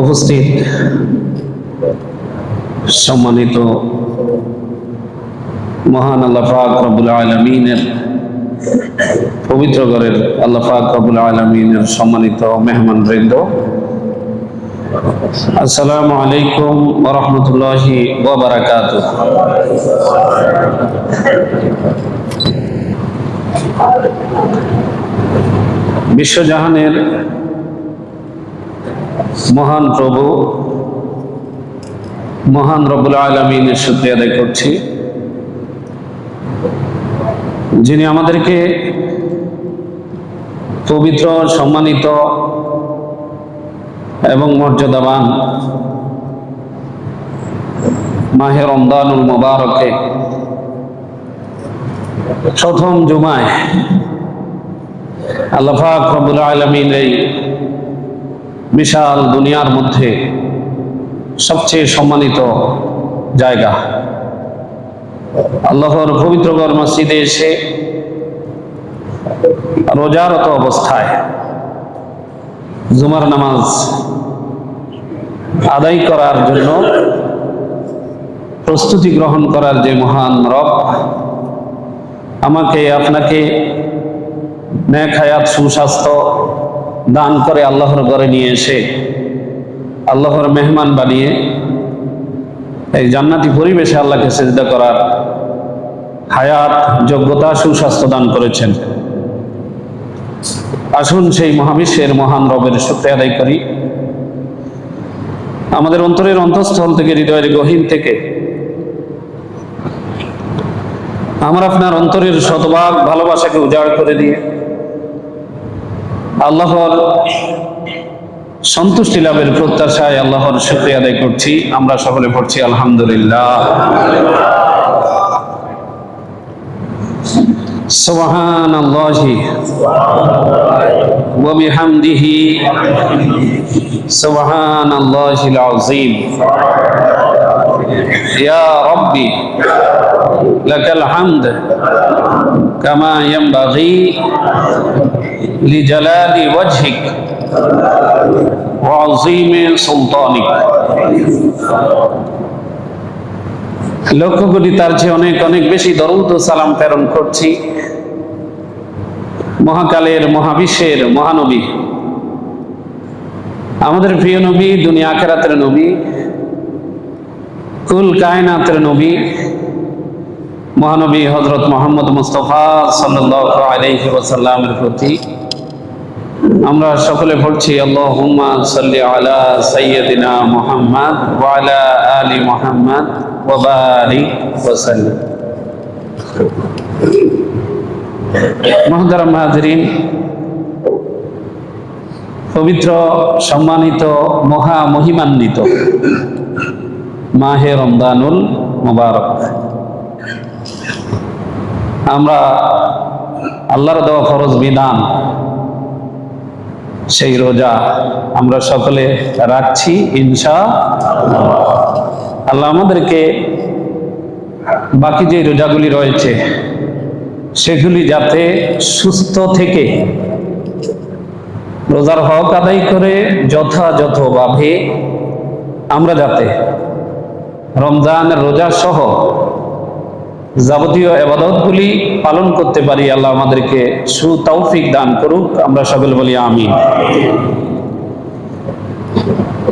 উপস্থিত। সম্মানিত মহান আল্লাহ পাক রব্বুল আলমিনের সম্মানিত মেহমান বৃন্দ। আসসালামু আলাইকুম ওরহমতুল্লাহি ওবরাকাত বিশ্বজাহানের মহান প্রভু, মহান রবুল আলমিনের সূত্রে আদায় করছি। যিনি আমাদেরকে পবিত্র, সম্মানিত এবং মর্যাদাবান মাহে রমদানুল মোবারকে প্রথম জুমায় আল্লাফাক রবুল আলমিন এই বিশাল দুনিয়ার মধ্যে সবচেয়ে সম্মানিত জায়গা। আল্লাহর পবিত্রগর মসজিদে এসে রোজারত অবস্থায় জুমার নামাজ আদায় করার জন্য প্রস্তুতি গ্রহণ করার যে মহান রব, আমাকে আপনাকে ন্যাক হায়াত, সুস্বাস্থ্য দান করে আল্লাহর ঘরে নিয়ে এসে আল্লাহর মেহমান বানিয়ে এই জান্নাতি পরিবেশে আল্লাহকে সেজদা করার হায়াত, যোগ্যতা, সুস্বাস্থ্য দান করেছেন। আসুন সেই মহাবিশ্বের মহান রবের সত্যি আদায় করি। আমাদের অন্তরের অন্তঃস্থল থেকে, হৃদয়ের গহীন থেকে আমার আপনার অন্তরের শতভাগ ভালোবাসাকে উজাড় করে দিয়ে আল্লাহর সন্তুষ্টি লাভের প্রত্যাশায় আল্লাহর শুক্রিয়া আদায় করছি আমরা সকলে পড়ছি আলহামদুলিল্লাহ سبحان الله وبحمده سبحان الله العظيم يا ربي لك الحمد كما ينبغي لجلال وجهك وعظيم سلطانك লক্ষ কোটি তার চেয়ে অনেক অনেক বেশি দরুদ ও সালাম প্রেরণ করছি মহাকালের মহাবিশ্বের মহানবী আমাদের প্রিয় নবী দুনিয়া আখেরাতের নবী কুল কায়নাতের নবী মহানবী হজরত মোহাম্মদ মুস্তফা ওয়াসাল্লামের প্রতি আমরা সকলে পড়ছি, আল্লাহুম্মা সাল্লি আলা সাইয়্যিদিনা মুহাম্মদ ওয়া আলা আলি মুহাম্মদ ওয়া বারিক ওয়া সাল্লিম মহতারাম হাজরিন পবিত্র, সম্মানিত, মহা মহিমান্বিত মাহে রমদানুল মোবারক। আমরা আল্লাহর দেওয়া ফরজ বিধান, সেই রোজা আমরা সকলে রাখছি ইনশা আল্লাহ আমাদেরকে বাকি যে রোজাগুলি রয়েছে, সেগুলি যাতে সুস্থ থেকে রোজার হক আদায় করে যথাযথভাবে আমরা যাতে রমজানের রোজা সহ যাবতীয় এবাদতগুলি পালন করতে পারি, আল্লাহ আমাদেরকে সুতৌফিক দান করুক, আমরা সকল বলি আমি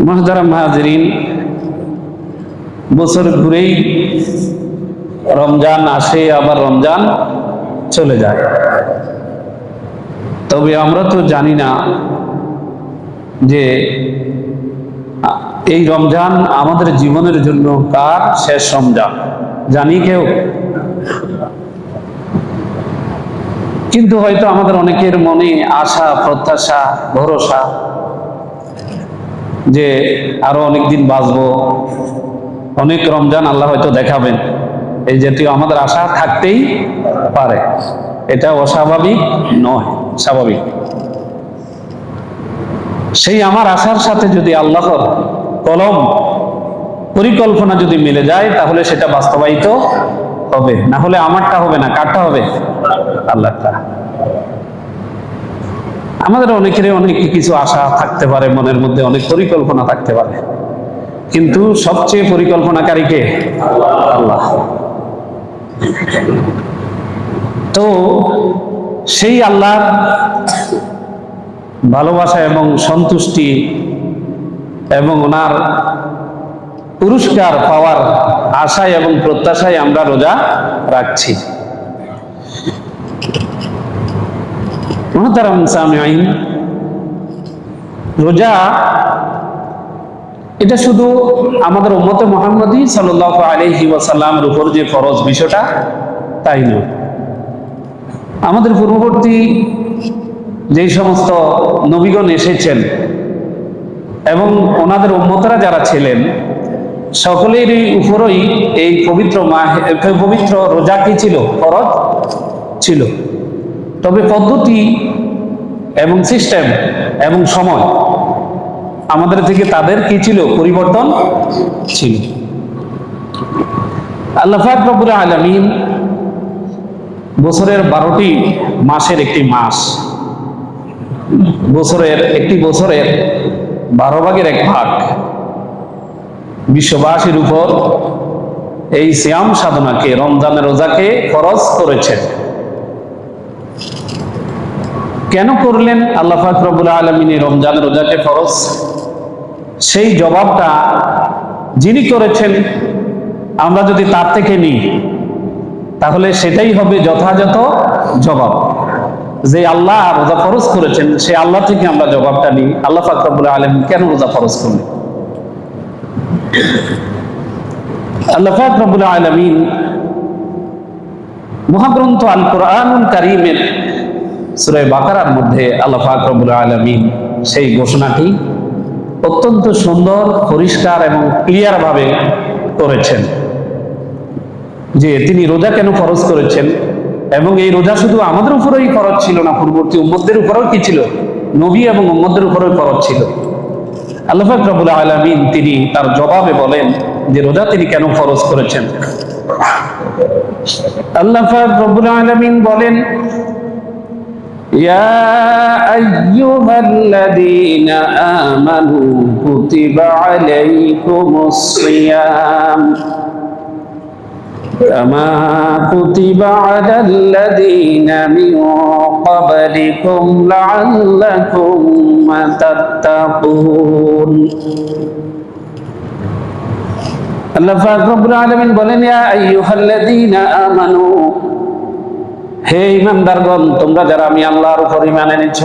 মহাজারা বছর ঘুরেই রমজান আসে, আবার রমজান চলে যায়। তবে আমরা তো জানি না যে এই রমজান আমাদের জীবনের জন্য কার শেষ রমজান। জানি কেউ? কিন্তু হয়তো আমাদের অনেকের মনে আশা, প্রত্যাশা, ভরসা যে আরও অনেকদিন বাঁচবো। অনেক রমজান আল্লাহ হয়তো দেখাবেন। এই জাতীয় আমাদের আশা থাকতেই পারে। এটা অস্বাভাবিক নয়, স্বাভাবিক। সেই আমার আশার সাথে যদি আল্লাহর কলম পরিকল্পনা যদি মিলে যায়, তাহলে সেটা বাস্তবায়িত হবে, না হলে আমারটা হবে না, কারটা হবে? আল্লাহটা আমাদের অনেকেরই অনেক কিছু আশা থাকতে পারে, মনের মধ্যে অনেক পরিকল্পনা থাকতে পারে। কিন্তু সবচেয়ে পরিকল্পনাকারী কে? আল্লাহ। তো সেই আল্লাহর ভালোবাসা এবং সন্তুষ্টি এবং ওনার পুরস্কার পাওয়ার আশায় এবং প্রত্যাশায় আমরা রোজা রাখছি। রোজা, এটা শুধু আমাদের উম্মতে মোহাম্মদী সাল্লাহ আলহি ওয়াসাল্লামের উপর যে ফরজ বিষয়টা, তাই নয় আমাদের পূর্ববর্তী যেই সমস্ত নবীগণ এসেছেন এবং ওনাদের উম্মতরা যারা ছিলেন সকলেরই উপরই এই পবিত্র মাহে পবিত্র রোজা কি ছিল? ফরজ ছিল। তবে পদ্ধতি এবং সিস্টেম এবং সময় আমাদের থেকে তাদের কি ছিল? পরিবর্তন ছিল। আল্লাহ রব্বুল আলমিন বছরের বারোটি মাসের একটি মাস, বছরের একটি বছরের বারো ভাগের এক ভাগ বিশ্ববাসীর উপর এই শ্যাম সাধনাকে, রমজানের রোজাকে খরচ করেছেন। কেন করলেন? আল্লাহ ফাকরবুল আলমিনী রমজান রোজাকে ফরজ? সেই জবাবটা যিনি করেছেন, আমরা যদি তার থেকে নিই, তাহলে সেটাই হবে যথাযথ জবাব। যে আল্লাহ রোজা ফরজ করেছেন, সে আল্লাহ থেকে আমরা জবাবটা নিই। আল্লাহ ফাকরবুল আলম কেন রোজা ফরজ করলেন? আল্লাহ ফাকরবুল আলমিন মহাগ্রন্থ আল কোরআনুল কারিমের সুরায় বাকারার মধ্যে আল্লাহ ফাকরবুল আলমিন সেই ঘোষণাটি অত্যন্ত সুন্দর, পরিষ্কার এবং ক্লিয়ার ভাবে করেছেন। যে তিনি রোজা কেন ফরজ করেছেন এবং এই রোজা শুধু আমাদের উপরেই ফরজ ছিল না, পূর্ববর্তী উম্মদের উপরেও কি ছিল? নবী এবং উম্মদের উপরেও ফরজ ছিল। আল্লাহ ফাকরবুল আলমিন তিনি তার জবাবে বলেন যে রোজা তিনি কেন ফরজ করেছেন আল্লাহ ফাকরবুল আলমিন বলেন يا أيها الذين آمنوا كتب عليكم الصيام كما كتب على الذين من قبلكم لعلكم تتقون আল্লাহ ফাকরুল আলমিন বলেন ইয়া আইয়ুহাল্লাযীনা আমানু হে ইমানদারগণ তোমরা যারা আমি আল্লাহর উপর ইমান এনেছ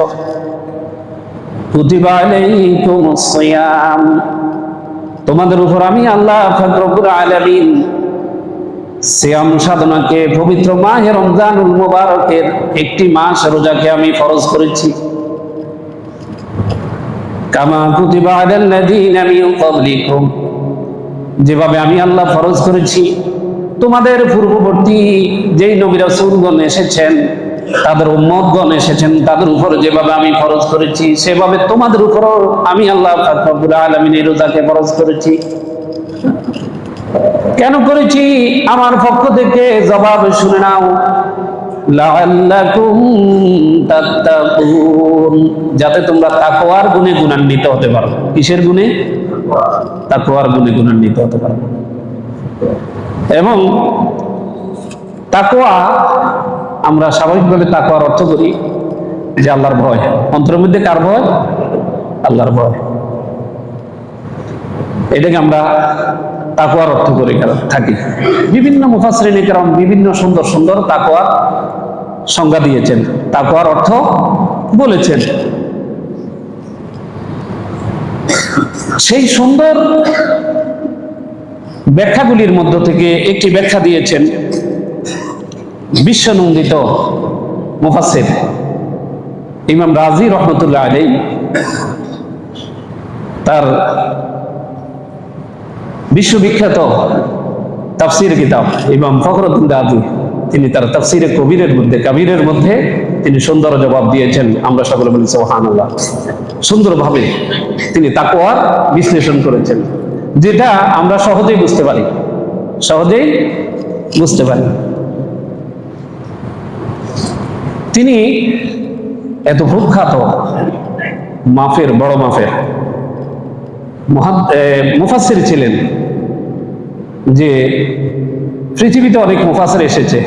কুতিবা আলাইকুমুস সিয়াম তোমাদের উপর আমি আল্লাহ ফাকরুল আলামিন সিয়াম সাধনাকে পবিত্র মাহে রমজানুল মুবারকের একটি মাস রোজাকে আমি ফরজ করেছি। কামা কুতিবা আলাল্লাযীনা মিন ক্বাবলিকুম। যেভাবে আমি আল্লাহ ফরজ করেছি, তোমাদের পূর্ববর্তী যেই নবী রাসূলগণ এসেছেন, তাদের উম্মতগণ এসেছেন, তাদের উপর যেভাবে আমি ফরজ করেছি, সেভাবে তোমাদের উপরও আমি আল্লাহ রব্বুল আলামিন এই রোজাকে ফরজ করেছি। কেন করেছি? আমার পক্ষ থেকে জবাব শুনে নাও। যাতে তোমরা তাকোয়ার গুণে গুণান্বিত হতে পারো। কিসের গুণে? তাকওয়ার গুণে গুণান্বিত হতে পারো। এবং তাকোয়া আমরা স্বাভাবিকভাবে তাকোয়ার অর্থ করি যে আল্লাহর ভয়। অন্তরের মধ্যে কার ভয়? আল্লাহর ভয়। এটাকে আমরা তাকওয়ার অর্থ করে থাকি। বিভিন্ন মুফাসরিনী কারণ বিভিন্ন সুন্দর সুন্দর তাকওয়ার সংজ্ঞা দিয়েছেন। তাকওয়ার অর্থ বলেছেন। সেই সুন্দর ব্যাখ্যাগুলির মধ্য থেকে একটি ব্যাখ্যা দিয়েছেন বিশ্বনন্দিত মুফাসির ইমাম রাজি রহমতুল্লাহ আলী তার বিশ্ববিখ্যাত তাফসির কিতাব ইমাম ফখরুদ্দিন রাজি তিনি তার তাফসিরে কবিরের মধ্যে, কাবিরের মধ্যে তিনি সুন্দর জবাব দিয়েছেন। আমরা সকলে বলি সোহান সুন্দরভাবে তিনি তাকওয়ার বিশ্লেষণ করেছেন। যেটা আমরা সহজেই বুঝতে পারি। সহজেই বুঝতে পারি। তিনি এত প্রখ্যাত মাফের, বড় মাফের মুফাসির ছিলেন যে পৃথিবীতে অনেক মুফাসির এসেছে।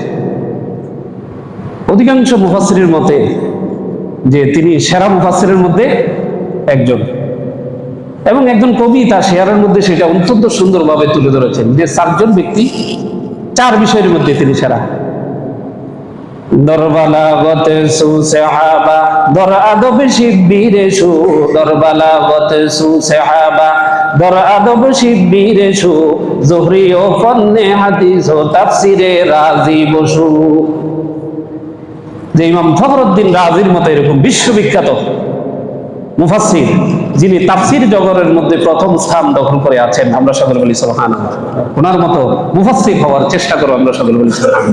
অধিকাংশ মুফাসিরের মতে যে তিনি সেরা মুফাসিরের মধ্যে একজন। এবং একজন কবি তার শেয়ারের মধ্যে সেটা অত্যন্ত সুন্দরভাবে তুলে ধরেছেন যে চারজন ব্যক্তি চার বিষয়ের মধ্যে তিনি সেরা। সু বসু। ফখরুদ্দিন রাজির মতো এরকম বিশ্ববিখ্যাত মুফাসসির, যিনি তাফসির জগরের মধ্যে প্রথম স্থান দখল করে আছেন, আমরা সকলে বলি সুবহান ওনার মতো মুফাসসির হওয়ার চেষ্টা করো, আমরা সকলে বলি সুবহান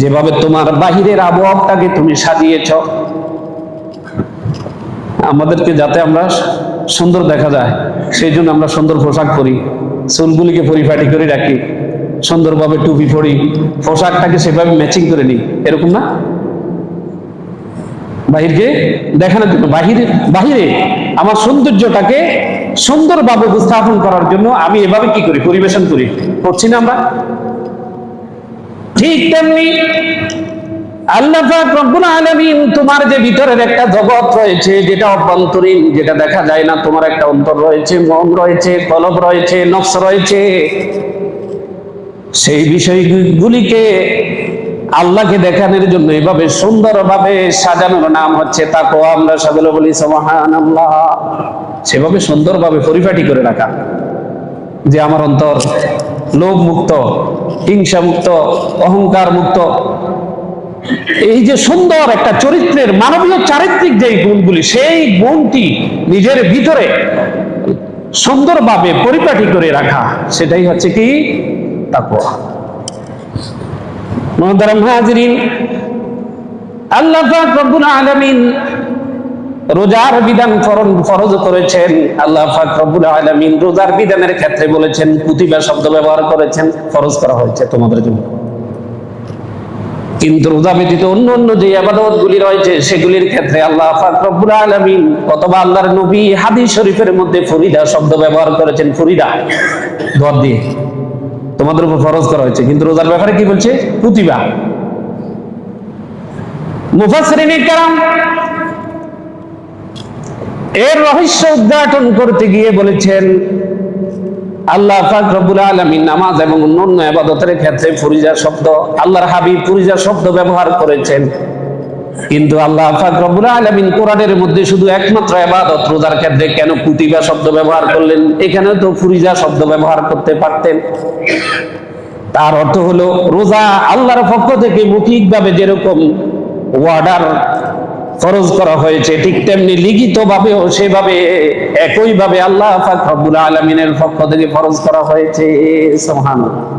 যেভাবে তোমার বাহিরের আবহাওয়াটাকে তুমি সাজিয়েছ, আমাদেরকে যাতে আমরা সুন্দর দেখা যায়, সেই জন্য আমরা সুন্দর পোশাক পরি, চুলগুলিকে পরিপাটি করে রাখি, সুন্দরভাবে টুপি পরি, পোশাকটাকে সেভাবে ম্যাচিং করে নিই, এরকম না? বাহিরকে দেখানোর জন্য, বাহিরে বাহিরে আমার সৌন্দর্যটাকে সুন্দরভাবে উপস্থাপন করার জন্য আমি এভাবে কি করি, পরিবেশন করি, করছি না আমরা? ঠিক তেমনি আল্লাহ রব্বুল তোমার যে ভিতরের একটা জগৎ রয়েছে, যেটা অভ্যন্তরীণ, যেটা দেখা যায় না, তোমার একটা অন্তর রয়েছে, মন রয়েছে, কলব রয়েছে, নফস রয়েছে। সেই বিষয়গুলিকে আল্লাহকে দেখানোর জন্য এভাবে সুন্দরভাবে সাজানোর নাম হচ্ছে তাকো আমরা সকলে বলি সমাহান আল্লাহ সেভাবে সুন্দরভাবে পরিপাটি করে রাখা, যে আমার অন্তর লোভ মুক্ত হিংসা মুক্ত অহংকার মুক্ত এই যে সুন্দর একটা চরিত্রের মানবীয় চারিত্রিক যে গুণগুলি, সেই গুণটি নিজের ভিতরে সুন্দরভাবে পরিপাটি করে রাখা, সেটাই হচ্ছে কি? মহতারাম হাজরিন, আল্লাহ রব্বুল আলামিন রোজার বিধান ফরজ করেছেন। আল্লাহ পাক রব্বুল আলামিন রোজার বিধানের ক্ষেত্রে বলেছেন, কুতিবা শব্দ ব্যবহার করেছেন, ফরজ করা হয়েছে তোমাদের জন্য। কিন্তু রোজা ব্যতীত অন্য অন্য যে আবাদত গুলি রয়েছে, সেগুলির ক্ষেত্রে আল্লাহ পাক রব্বুল আলামিন অথবা আল্লাহর নবী হাদিস শরীফের মধ্যে ফরিদা শব্দ ব্যবহার করেছেন, ফরিদা। দর দিয়ে। তোমাদের উপর ফরজ করা হয়েছে। কিন্তু রোজার ব্যাপারে কি বলছে? কুতিবা। মুফাসসিরিনে কারাম এর রহস্য উদ্ঘাটন করতে গিয়ে বলেছেন, আল্লাহ পাক রব্বুল আলামিন নামাজ এবং অন্যান্য ইবাদতের ক্ষেত্রে ফুরিজা শব্দ, আল্লাহর হাবিব ফুরিজা শব্দ ব্যবহার করেছেন। কিন্তু আল্লাহ পাক রব্বুল আলামিন কোরআনের মধ্যে শুধু একমাত্র ইবাদত রোজার ক্ষেত্রে কেন কুতিবা শব্দ ব্যবহার করলেন? এখানে তো ফুরিজা শব্দ ব্যবহার করতে পারতেন। তার অর্থ হলো, রোজা আল্লাহর পক্ষ থেকে মৌখিকভাবে যেরকম ওয়ার্ডার ফরজ করা হয়েছে, ঠিক তেমনি লিখিত ভাবে সেভাবে একই ভাবে আল্লাহ আলমিনের পক্ষ থেকে ফরজ করা হয়েছে, সুবহানাল্লাহ।